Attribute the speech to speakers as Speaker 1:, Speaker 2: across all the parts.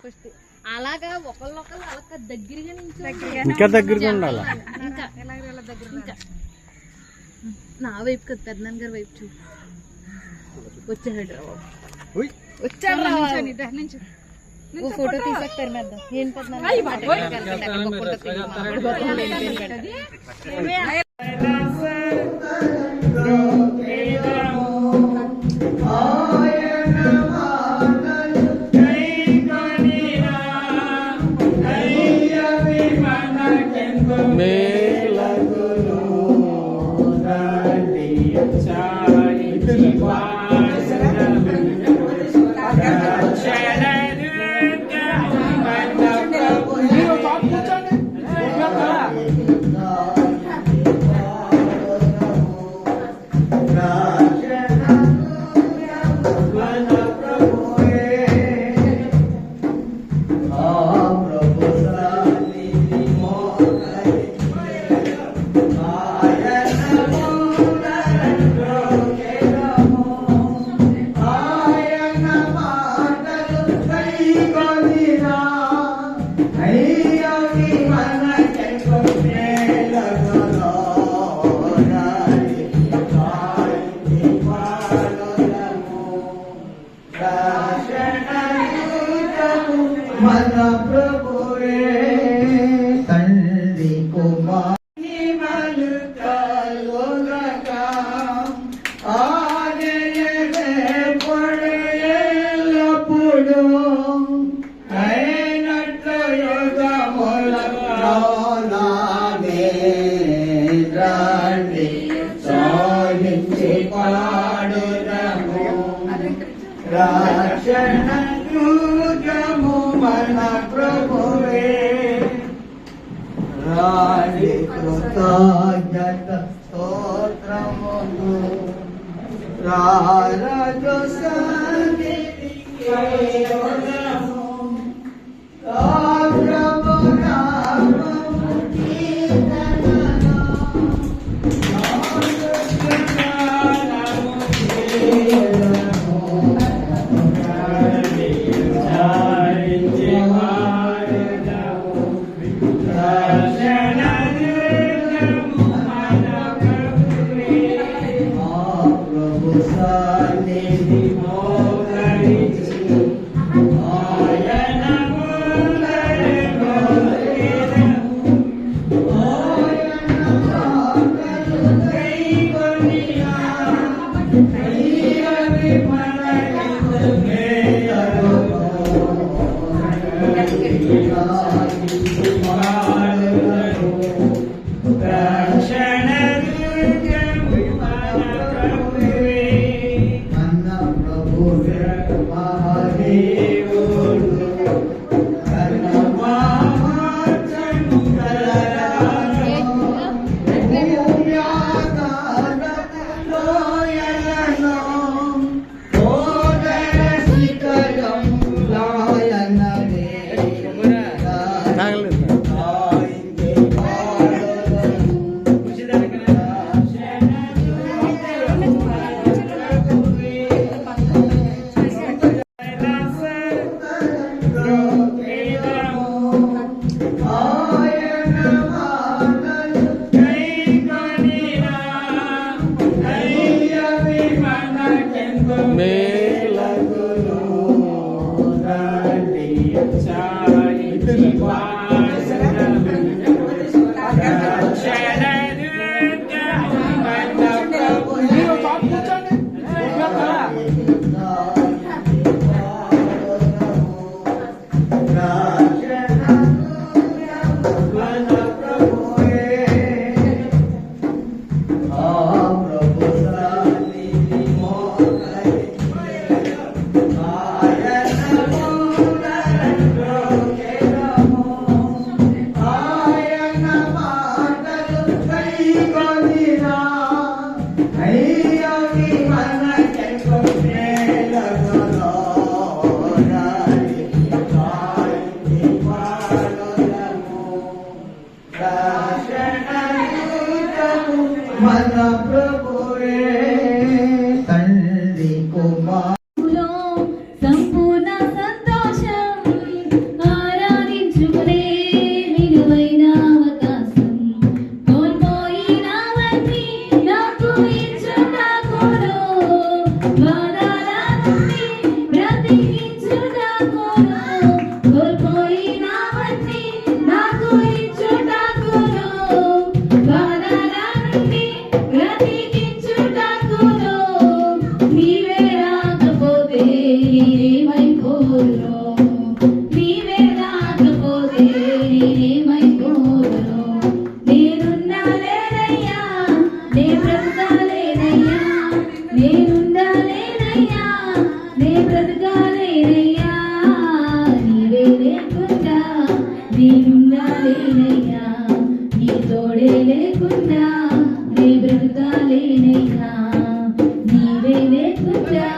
Speaker 1: First అలాగా ఒకళ్ళొకళ్ళు అలా దగ్గరగా నించో
Speaker 2: ఇంకా దగ్గరగా ఉండాలి
Speaker 1: ఇంకా ఇంకా నా వైపు కదా పెద్దనాన్న గారి వైపు చూ వచ్చాడు రా బాబు వచ్చాడు రా బాబు. ఓ ఫోటో తీసాక తరిమేద్దాం ఏం పెద్దనాన్న
Speaker 3: రాణి కృతజ్ఞత స్తోత్రములు. రారజు సన్నిధి మన ప్రభు
Speaker 2: బ్రతకాలేనయ్యా నీవే లేకుండా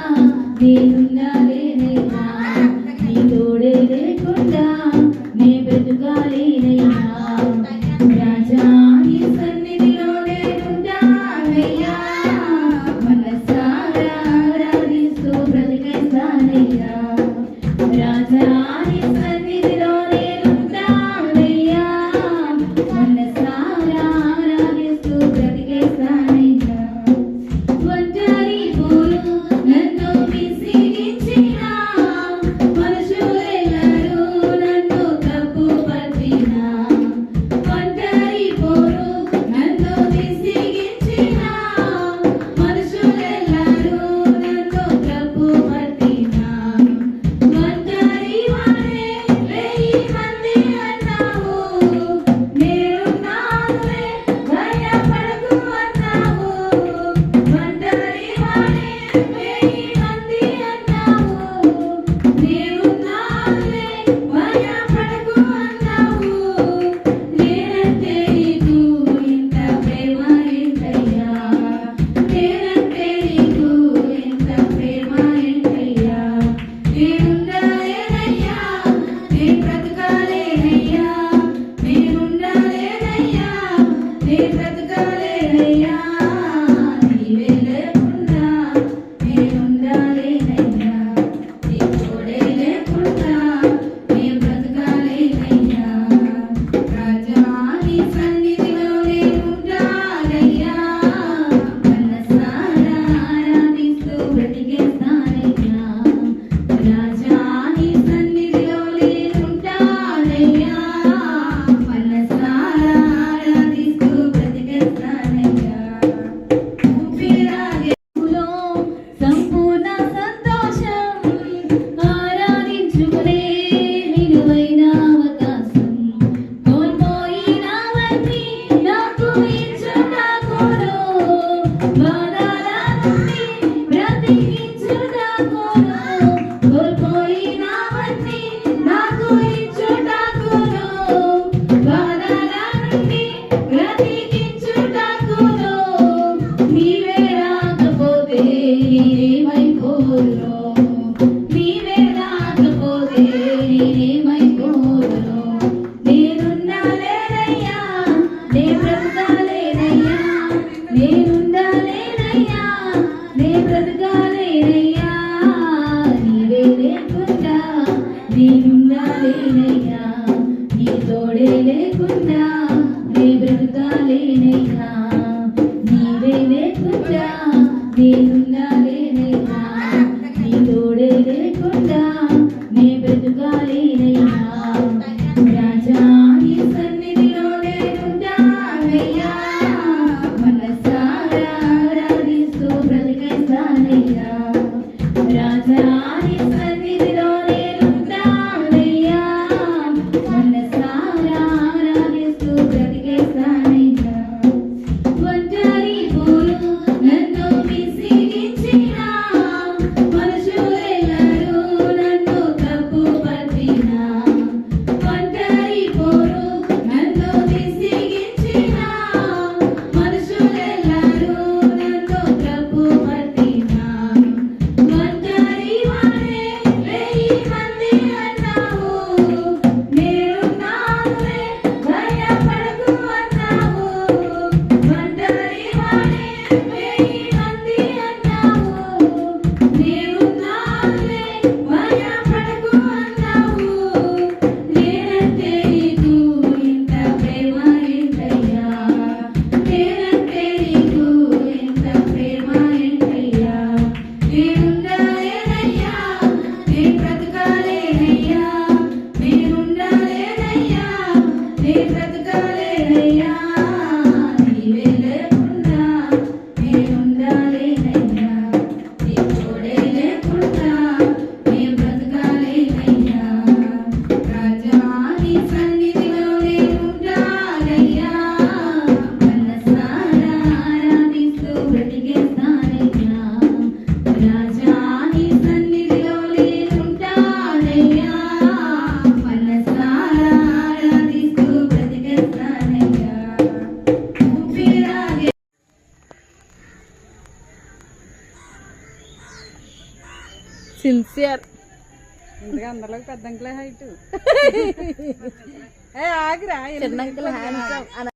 Speaker 2: నే సిన్సియర్
Speaker 1: ఇంతగా అందరిలోకి పెద్ద అంకులే హైట్ ఏ ఆగిరా
Speaker 2: చిన్న అంకుల్ హ్యాండ్సమ్